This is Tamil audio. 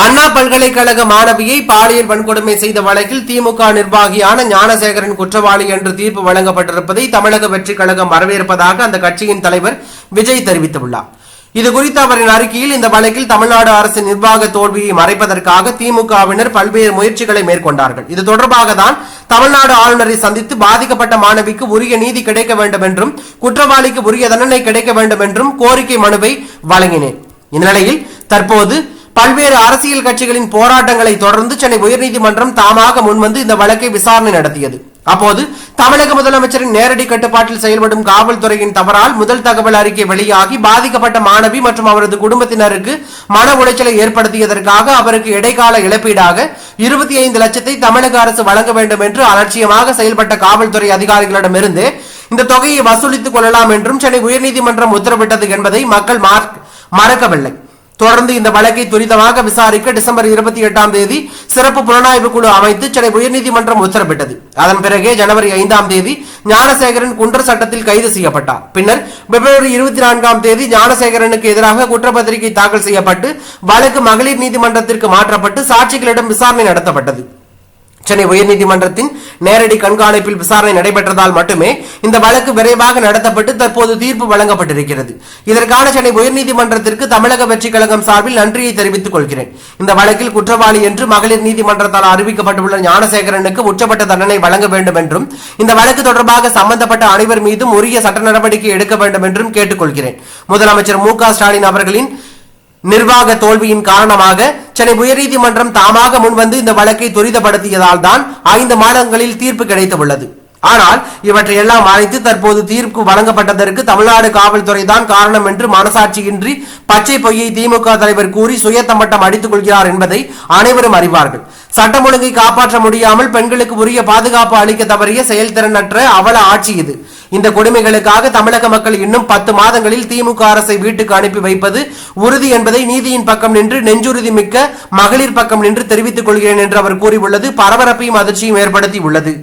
அண்ணா பல்கலைக்கழக மாணவியை பாலியல் வன்கொடுமை செய்த வழக்கில் திமுக நிர்வாகியான ஞானசேகரன் குற்றவாளி என்று தீர்ப்பு வழங்கப்பட்டிருப்பதை தமிழக வெற்றிக் கழகம் வரவேற்பதாக அந்த கட்சியின் தலைவர் விஜய் தெரிவித்துள்ளார். இது குறித்து அவரின் அறிக்கையில் இந்த வழக்கில் தமிழ்நாடு அரசின் நிர்வாக தோல்வியை மறைப்பதற்காக திமுகவினர் பல்வேறு முயற்சிகளை மேற்கொண்டார்கள். இது தொடர்பாக தான் தமிழ்நாடு ஆளுநரை சந்தித்து பாதிக்கப்பட்ட மாணவிக்கு உரிய நீதி கிடைக்க வேண்டும் என்றும் குற்றவாளிக்கு உரிய தண்டனை கிடைக்க வேண்டும் என்றும் கோரிக்கை மனுவை வழங்கினேன். இந்த நிலையில் தற்போது பல்வேறு அரசியல் கட்சிகளின் போராட்டங்களை தொடர்ந்து சென்னை உயர்நீதிமன்றம் தாமாக முன்வந்து இந்த வழக்கை விசாரணை நடத்தியது. அப்போது தமிழக முதலமைச்சரின் நேரடி கட்டுப்பாட்டில் செயல்படும் காவல்துறையின் தவறால் முதல் தகவல் அறிக்கை வெளியாகி பாதிக்கப்பட்ட மாணவி மற்றும் அவரது குடும்பத்தினருக்கு மன உளைச்சலை ஏற்படுத்தியதற்காக அவருக்கு இடைக்கால இழப்பீடாக இருபத்தி ஐந்து லட்சத்தை தமிழக அரசு வழங்க வேண்டும் என்று அலட்சியமாக செயல்பட்ட காவல்துறை அதிகாரிகளிடமிருந்து இந்த தொகையை வசூலித்துக் கொள்ளலாம் என்றும் சென்னை உயர்நீதிமன்றம் உத்தரவிட்டது என்பதை மக்கள் மறக்கவில்லை. தொடர்ந்து இந்த வழக்கை துரிதமாக விசாரிக்க டிசம்பர் இருபத்தி எட்டாம் தேதி சிறப்பு புலனாய்வு குழு அமைத்து சென்னை உயர்நீதிமன்றம் உத்தரவிட்டது. அதன் பிறகே ஜனவரி ஐந்தாம் தேதி ஞானசேகரன் குண்டர் சட்டத்தில் கைது செய்யப்பட்டார். பின்னர் பிப்ரவரி இருபத்தி நான்காம் தேதி ஞானசேகரனுக்கு எதிராக குற்றப்பத்திரிகை தாக்கல் செய்யப்பட்டு வழக்கு மகளிர் நீதிமன்றத்திற்கு மாற்றப்பட்டு சாட்சிகளிடம் விசாரணை நடத்தப்பட்டது. சென்னை உயர்நீதிமன்றத்தின் நேரடி கண்காணிப்பில் விசாரணை நடைபெற்றதால் மட்டுமே இந்த வழக்கு விரைவாக நடத்தப்பட்டு தற்போது தீர்ப்பு வழங்கப்பட்டிருக்கிறது. இதற்கான சென்னை உயர்நீதிமன்றத்திற்கு தமிழக வெற்றிக் கழகம் சார்பில் நன்றியை தெரிவித்துக் கொள்கிறேன். இந்த வழக்கில் குற்றவாளி என்று மகளிர் நீதிமன்றத்தால் அறிவிக்கப்பட்டுள்ள ஞானசேகரனுக்கு உச்சப்பட்ட தண்டனை வழங்க வேண்டும் என்றும் இந்த வழக்கு தொடர்பாக சம்பந்தப்பட்ட அனைவர் மீதும் உரிய சட்ட நடவடிக்கை எடுக்க வேண்டும் என்றும் கேட்டுக்கொள்கிறேன். முதலமைச்சர் மு ஸ்டாலின் அவர்களின் நிர்வாக தோல்வியின் காரணமாக சென்னை உயர்நீதிமன்றம் தாமாக முன்வந்து இந்த வழக்கை துரிதப்படுத்தியதால் தான் ஐந்து மாதங்களில் தீர்ப்பு கிடைத்துள்ளது ஆனால் இவற்றை எல்லாம் மறைத்து தற்போது தீர்ப்பு வழங்கப்பட்டதற்கு தமிழ்நாடு காவல்துறை தான் காரணம் என்று மனசாட்சியின்றி பச்சை பொய்யை திமுக தலைவர் கூறி சுயத்தம்பட்டம் அடித்துக் கொள்கிறார் என்பதை அனைவரும் அறிவார்கள். சட்டம் ஒழுங்கை காப்பாற்ற முடியாமல் பெண்களுக்கு உரிய பாதுகாப்பு அளிக்க தவறிய செயல்திறனற்ற அவல ஆட்சி இது. இந்த கொடுமைகளுக்காக தமிழக மக்கள் இன்னும் பத்து மாதங்களில் திமுக அரசை வீட்டுக்கு அனுப்பி வைப்பது உறுதி என்பதை நீதியின் பக்கம் நின்று நெஞ்சுறுதி மிக்க மகளிர் பக்கம் நின்று தெரிவித்துக் கொள்கிறேன் என்று அவர் கூறியுள்ளது. பரபரப்பையும் அதிர்ச்சியும் ஏற்படுத்தி உள்ளது